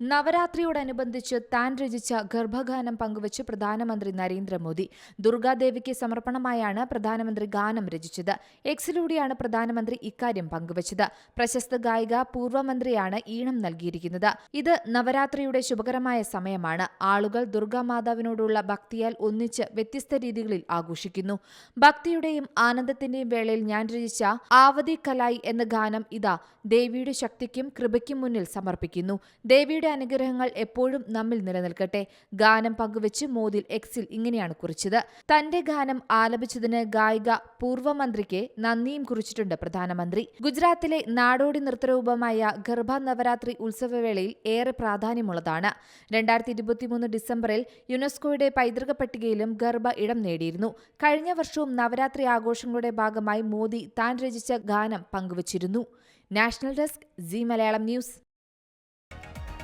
നവരാത്രിയോടനുബന്ധിച്ച് താൻ രചിച്ച ഗർഭഗാനം പങ്കുവച്ച് പ്രധാനമന്ത്രി നരേന്ദ്രമോദി. ദുർഗാദേവിക്ക് സമർപ്പണമായാണ് പ്രധാനമന്ത്രി ഗാനം രചിച്ചത്. എക്സിലൂടെയാണ് പ്രധാനമന്ത്രി ഇക്കാര്യം പങ്കുവച്ചത്. പ്രശസ്ത ഗായിക പൂർവമന്ത്രിയാണ് ഈണം നൽകിയിരിക്കുന്നത്. ഇത് നവരാത്രിയുടെ ശുഭകരമായ സമയമാണ്. ആളുകൾ ദുർഗാമാതാവിനോടുള്ള ഭക്തിയാൽ ഒന്നിച്ച് വ്യത്യസ്ത രീതികളിൽ ആഘോഷിക്കുന്നു. ഭക്തിയുടെയും ആനന്ദത്തിന്റെയും വേളയിൽ ഞാൻ രചിച്ച ആവതി കലായി എന്ന ഗാനം ഇതാ ദേവിയുടെ ശക്തിക്കും കൃപയ്ക്കും മുന്നിൽ സമർപ്പിക്കുന്നു. ദേവിയുടെ അനുഗ്രഹങ്ങൾ എപ്പോഴും നമ്മിൽ നിലനിൽക്കട്ടെ. ഗാനം പങ്കുവച്ച് മോദിൽ എക്സിൽ ഇങ്ങനെയാണ് കുറിച്ചത്. തന്റെ ഗാനം ആലപിച്ചതിന് ഗായിക പൂർവമന്ത്രിക്ക് നന്ദിയും കുറിച്ചിട്ടുണ്ട് പ്രധാനമന്ത്രി. ഗുജറാത്തിലെ നാടോടി നൃത്തരൂപമായ ഗർഭ നവരാത്രി ഉത്സവവേളയിൽ ഏറെ പ്രാധാന്യമുള്ളതാണ്. രണ്ടായിരത്തി ഇരുപത്തിമൂന്ന് ഡിസംബറിൽ യുനെസ്കോയുടെ പൈതൃക പട്ടികയിലും ഗർഭ ഇടം നേടിയിരുന്നു. കഴിഞ്ഞ വർഷവും നവരാത്രി ആഘോഷങ്ങളുടെ ഭാഗമായി മോദി താൻ രചിച്ച ഗാനം പങ്കുവച്ചിരുന്നു. National desk Zee Malayalam news.